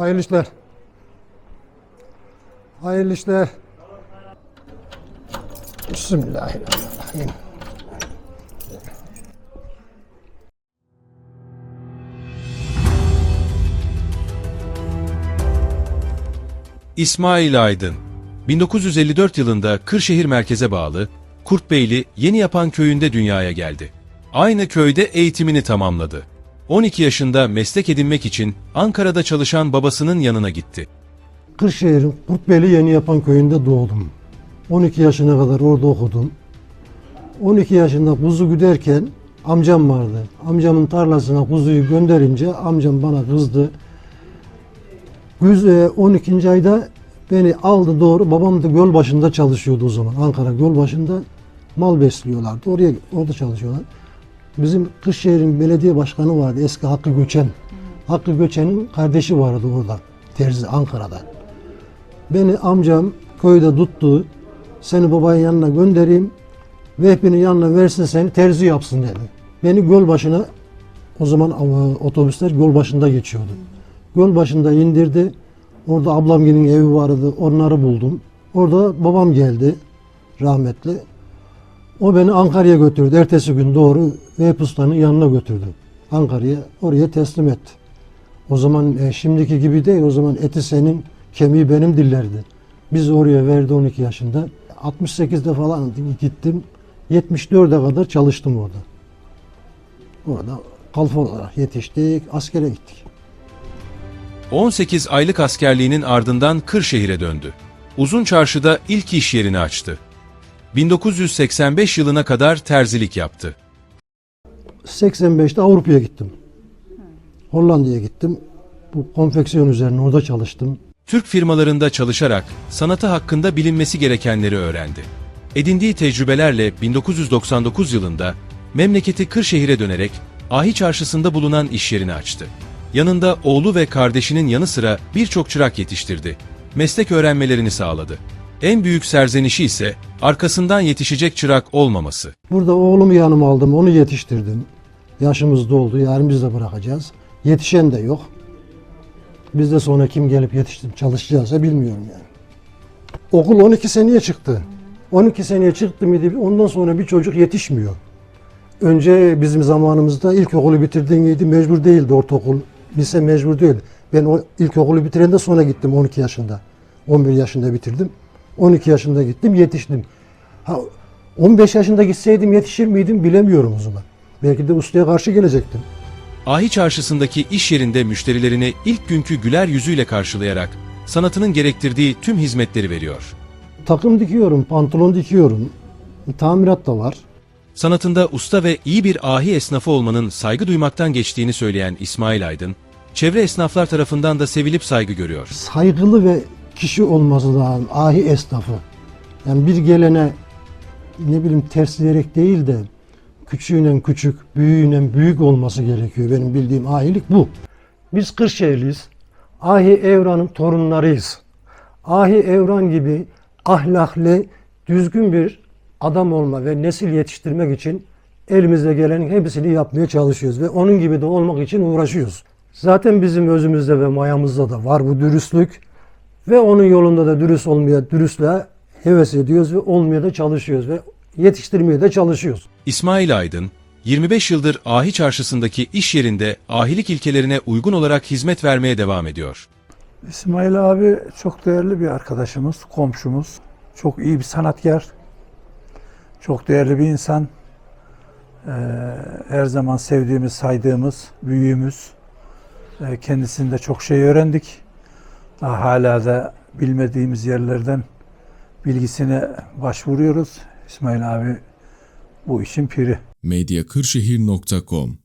Hayırlı işler. Hayırlı işler. Bismillahirrahmanirrahim. İsmail Aydın 1954 yılında Kırşehir merkeze bağlı Kurtbeyli Yeni Yapan köyünde dünyaya geldi. Aynı köyde eğitimini tamamladı. 12 yaşında meslek edinmek için Ankara'da çalışan babasının yanına gitti. Kırşehir'in Kurtbeyli Yeni Yapan köyünde doğdum. 12 yaşına kadar orada okudum. 12 yaşında kuzu güderken amcam vardı. Amcamın tarlasına kuzuyu gönderince amcam bana kızdı. Güz e, 12. ayda beni aldı doğru. Babam da göl başında çalışıyordu o zaman. Ankara göl başında mal besliyorlardı. Oraya orada çalışıyorlar. Bizim Kırşehir'in belediye başkanı vardı eski Hakkı Göçen. Hakkı Göçen'in kardeşi vardı orada. Terzi Ankara'da. Beni amcam köyde tuttu. Seni babanın yanına göndereyim. Vehbi'nin yanına versin seni terzi yapsın dedi. Beni göl başına o zaman e, otobüsler göl başında geçiyordu. Göl başında indirdi. Orada ablamgilin evi vardı. Onları buldum. Orada babam geldi rahmetli. O beni Ankara'ya götürdü. Ertesi gün doğru Vehbi Usta'nın yanına götürdü. Ankara'ya oraya teslim etti. O zaman e, şimdiki gibi değil. O zaman eti senin, kemiği benim dillerdi. Biz oraya verdi 12 yaşında. 68'de falan gittim. 74'e kadar çalıştım orada. Orada kalfa olarak yetiştik, askere gittik. 18 aylık askerliğinin ardından Kırşehir'e döndü. Uzun Çarşı'da ilk iş yerini açtı. 1985 yılına kadar terzilik yaptı. 85'te Avrupa'ya gittim. Hollanda'ya gittim. Bu konfeksiyon üzerine orada çalıştım. Türk firmalarında çalışarak sanatı hakkında bilinmesi gerekenleri öğrendi. Edindiği tecrübelerle 1999 yılında memleketi Kırşehir'e dönerek Ahi Çarşısı'nda bulunan iş yerini açtı. Yanında oğlu ve kardeşinin yanı sıra birçok çırak yetiştirdi. Meslek öğrenmelerini sağladı. En büyük serzenişi ise arkasından yetişecek çırak olmaması. Burada oğlumu yanıma aldım, onu yetiştirdim. Yaşımız doldu, yarın biz de bırakacağız. Yetişen de yok. Biz de sonra kim gelip yetiştirip çalışacağızsa bilmiyorum yani. Okul 12 seneye çıktı. 12 seneye çıktı mıydı ondan sonra bir çocuk yetişmiyor. Önce bizim zamanımızda ilkokulu bitirdiğin miydi mecbur değildi ortaokul. Lise mecbur değildi. Ben o ilkokulu bitirende sonra gittim 12 yaşında. 11 yaşında bitirdim. 12 yaşında gittim yetiştim. Ha, 15 yaşında gitseydim yetişir miydim bilemiyorum o zaman. Belki de ustaya karşı gelecektim. Ahi Çarşısı'ndaki iş yerinde müşterilerini ilk günkü güler yüzüyle karşılayarak sanatının gerektirdiği tüm hizmetleri veriyor. Takım dikiyorum, pantolon dikiyorum. Tamirat da var. Sanatında usta ve iyi bir ahi esnafı olmanın saygı duymaktan geçtiğini söyleyen İsmail Aydın, çevre esnaflar tarafından da sevilip saygı görüyor. Saygılı ve kişi olması lazım. Ahi esnafı. Yani bir gelene ne bileyim tersleyerek değil de küçüğüyle küçük, büyüğüyle büyük olması gerekiyor. Benim bildiğim ahilik bu. Biz Kırşehirliyiz. Ahi Evran'ın torunlarıyız. Ahi Evran gibi ahlaklı, düzgün bir adam olma ve nesil yetiştirmek için elimizde gelenin hepsini yapmaya çalışıyoruz ve onun gibi de olmak için uğraşıyoruz. Zaten bizim özümüzde ve mayamızda da var bu dürüstlük ve onun yolunda da dürüst olmaya, dürüstlüğe heves ediyoruz ve olmaya da çalışıyoruz ve yetiştirmeye de çalışıyoruz. İsmail Aydın, 25 yıldır Ahi Çarşısı'ndaki iş yerinde ahilik ilkelerine uygun olarak hizmet vermeye devam ediyor. İsmail abi çok değerli bir arkadaşımız, komşumuz. Çok iyi bir sanatkar. Çok değerli bir insan. Ee, her zaman sevdiğimiz, saydığımız, büyüğümüz. Ee, kendisinde çok şey öğrendik. Hala da bilmediğimiz yerlerden bilgisine başvuruyoruz. İsmail abi bu işin piri. medyakırşehir.com